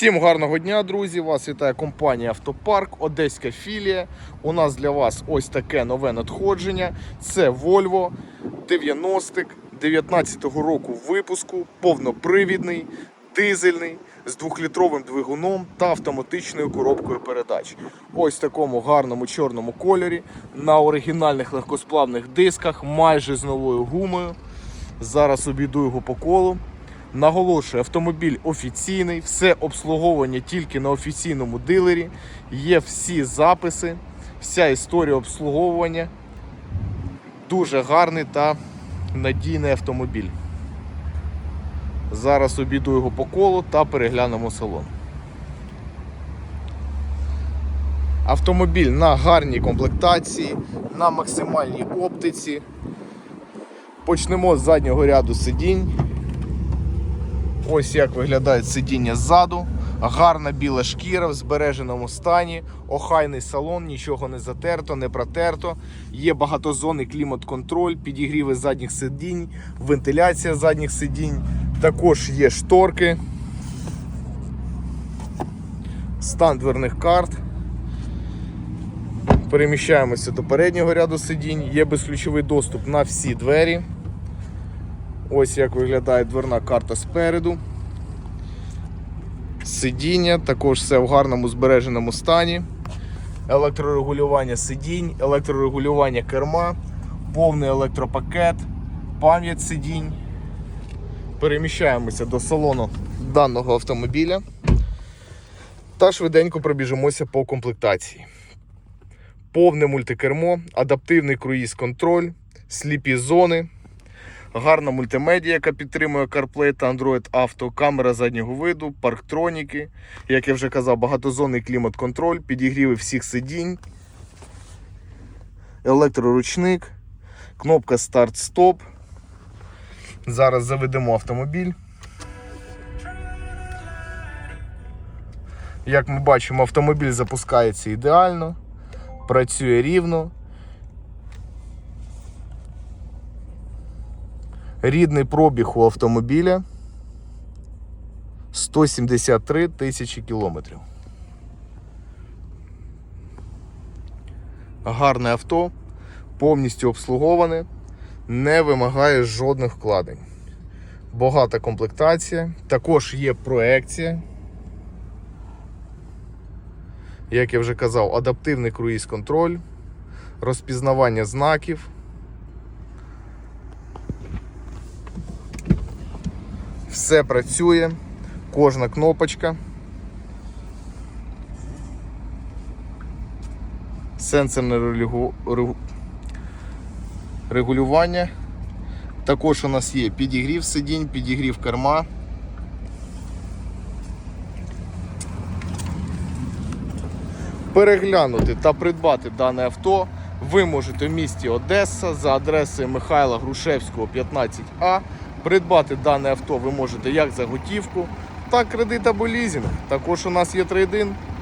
Всім гарного дня, друзі! Вас вітає компанія Автопарк, Одеська філія. У нас для вас ось таке нове надходження. Це Volvo 90 19-го року випуску, повнопривідний, дизельний, з двохлітровим двигуном та автоматичною коробкою передач. Ось в такому гарному чорному кольорі, на оригінальних легкосплавних дисках, майже з новою гумою. Зараз обійду його по колу. Наголошую, автомобіль офіційний, все обслуговування тільки на офіційному дилері. Є всі записи, вся історія обслуговування. Дуже гарний та надійний автомобіль. Зараз обійду його по колу та переглянемо салон. Автомобіль на гарній комплектації, на максимальній оптиці. Почнемо з заднього ряду сидінь. Ось як виглядає сидіння ззаду. Гарна біла шкіра в збереженому стані, охайний салон, нічого не затерто, не протерто. Є багатозонний клімат-контроль, підігріви задніх сидінь, вентиляція задніх сидінь. Також є шторки, стан дверних карт. Переміщаємося до переднього ряду сидінь. Є безключовий доступ на всі двері. Ось як виглядає дверна карта спереду. Сидіння, також все в гарному збереженому стані. Електрорегулювання сидінь, електрорегулювання керма, повний електропакет, пам'ять сидінь. Переміщаємося до салону даного автомобіля та швиденько пробіжимося по комплектації. Повне мультикермо, адаптивний круїз-контроль, сліпі зони. Гарна мультимедіа, яка підтримує CarPlay та Android Auto, камера заднього виду, парктроніки, як я вже казав, багатозонний клімат-контроль, підігріви всіх сидінь, електроручник, кнопка старт-стоп. Зараз заведемо автомобіль. Як ми бачимо, автомобіль запускається ідеально, працює рівно. Рідний пробіг у автомобіля 173 тисячі кілометрів. Гарне авто, повністю обслуговане, не вимагає жодних вкладень. Багата комплектація, також є проекція. Як я вже казав, адаптивний круїз-контроль, розпізнавання знаків. Все працює, кожна кнопочка. Сенсорне регу- регу- регулювання. Також у нас є підігрів сидінь, підігрів керма. Переглянути та придбати дане авто ви можете в місті Одеса за адресою Михайла Грушевського 15А. Придбати дане авто ви можете як за готівку, так кредит або лізинг. Також у нас є трейдин.